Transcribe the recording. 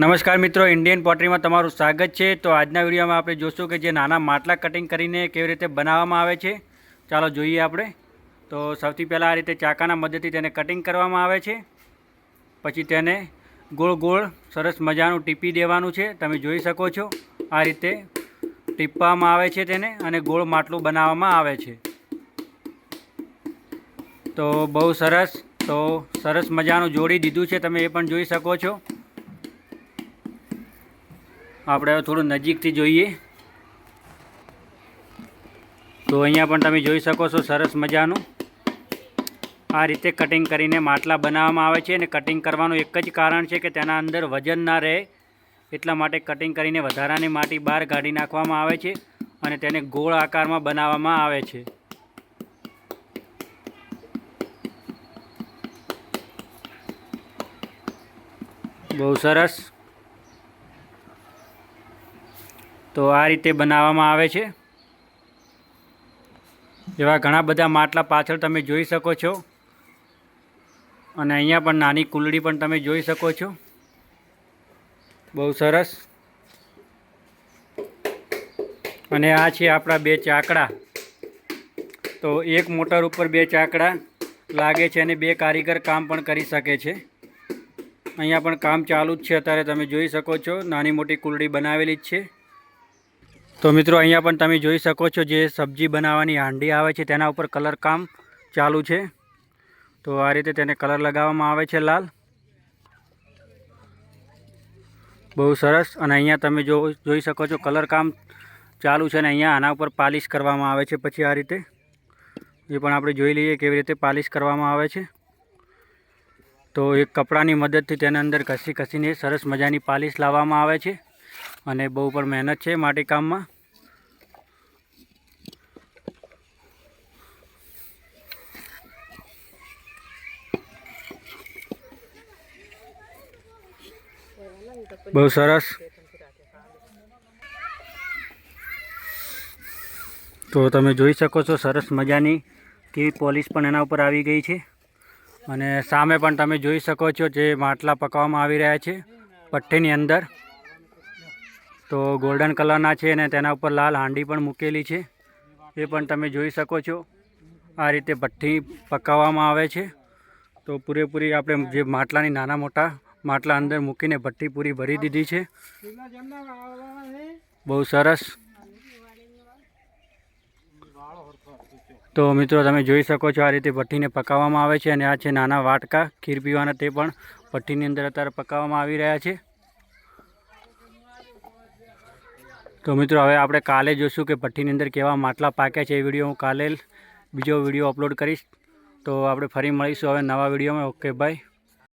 નમસ્કાર મિત્રો ઇન્ડિયન પોટરીમાં તમારું સ્વાગત છે. તો આજના વિડીયોમાં આપણે જોશું કે જે નાના માટલા કટિંગ કરીને કેવી રીતે બનાવવામાં આવે છે. ચાલો જોઈએ આપણે. તો સૌથી પહેલાં આ રીતે ચાકાના મદદથી તેને કટિંગ કરવામાં આવે છે. પછી તેને ગોળ ગોળ સરસ મજાનું ટીપી દેવાનું છે. તમે જોઈ શકો છો, આ રીતે ટીપવામાં આવે છે તેને અને ગોળ માટલું બનાવવામાં આવે છે. તો બહુ સરસ, તો સરસ મજાનું જોડી દીધું છે. તમે એ પણ જોઈ શકો છો. આપણે હવે થોડું નજીકથી જોઈએ. તો અહીંયા પણ તમે જોઈ શકો છો સરસ મજાનું. આ રીતે કટિંગ કરીને માટલા બનાવવામાં આવે છે અને કટિંગ કરવાનું એક જ કારણ છે કે તેના અંદર વજન ના રહે. એટલા માટે કટિંગ કરીને વધારાની માટી બહાર કાઢી નાખવામાં આવે છે અને તેને ગોળ આકારમાં બનાવવામાં આવે છે. બહુ સરસ. તો આ રીતે બનાવવામાં આવે છે. એવા ઘણા બધા માટલા પાછળ તમે જોઈ શકો છો. અને અહીંયા પણ નાની કુલડી પણ તમે જોઈ શકો છો. બહુ સરસ. અને આ છે આપણા બે ચાકડા. તો એક મોટર ઉપર બે ચાકડા લાગે છે અને બે કારીગર કામ પણ કરી શકે છે. અહીંયા પણ કામ ચાલુ જ છે, અત્યારે તમે જોઈ શકો છો. નાની મોટી કુલડી બનાવેલી જ છે. તો મિત્રો, અહીંયા પણ તમે જોઈ શકો છો જે સબ્જી બનાવવાની હાંડી આવે છે, તેના ઉપર કલર કામ ચાલુ છે. તો આ રીતે તેને કલર લગાવવામાં આવે છે લાલ. બહુ સરસ. અને અહીંયા તમે જો, જોઈ શકો છો કલર કામ ચાલુ છે અને અહીંયા આના ઉપર પાલિશ કરવામાં આવે છે પછી આ રીતે. એ પણ આપણે જોઈ લઈએ કેવી રીતે પાલિશ કરવામાં આવે છે. તો એક કપડાની મદદથી તેના અંદર ઘસી ઘસીને સરસ મજાની પાલિશ લાવવામાં આવે છે. અને બહુ પણ મહેનત છે માટીકામમાં બહુ સરસ. તો તમે જોઈ શકો છો સરસ મજાની કેવી પોલીસ પણ એના ઉપર આવી ગઈ છે. અને સામે પણ તમે જોઈ શકો છો જે માટલા પકાવવામાં આવી રહ્યા છે પઠ્ઠીની અંદર. તો ગોલ્ડન કલરના છે અને તેના ઉપર લાલ હાંડી પણ મૂકેલી છે. એ પણ તમે જોઈ શકો છો. આ રીતે ભઠ્ઠી પકાવવામાં આવે છે. તો પૂરેપૂરી આપણે જે માટલાની નાના મોટા માટલા અંદર મૂકીને ભઠ્ઠી પૂરી ભરી દીધી છે. બહુ સરસ. તો મિત્રો તમે જોઈ શકો છો આ રીતે ભઠ્ઠીને પકાવવામાં આવે છે અને આ છે નાના વાટકા ખીર પીવાના તે પણ ભઠ્ઠીની અંદર અત્યારે પકાવવામાં આવી રહ્યા છે. તો મિત્રો હવે આપણે કાલે જોઈશું કે ભઠ્ઠીની અંદર કેવા માટલા પાક્યા છે. એ વીડિયો હું કાલે બીજો વીડિયો અપલોડ કરીશ. તો આપણે ફરી મળીશું હવે નવા વિડીયોમાં. Okay bye.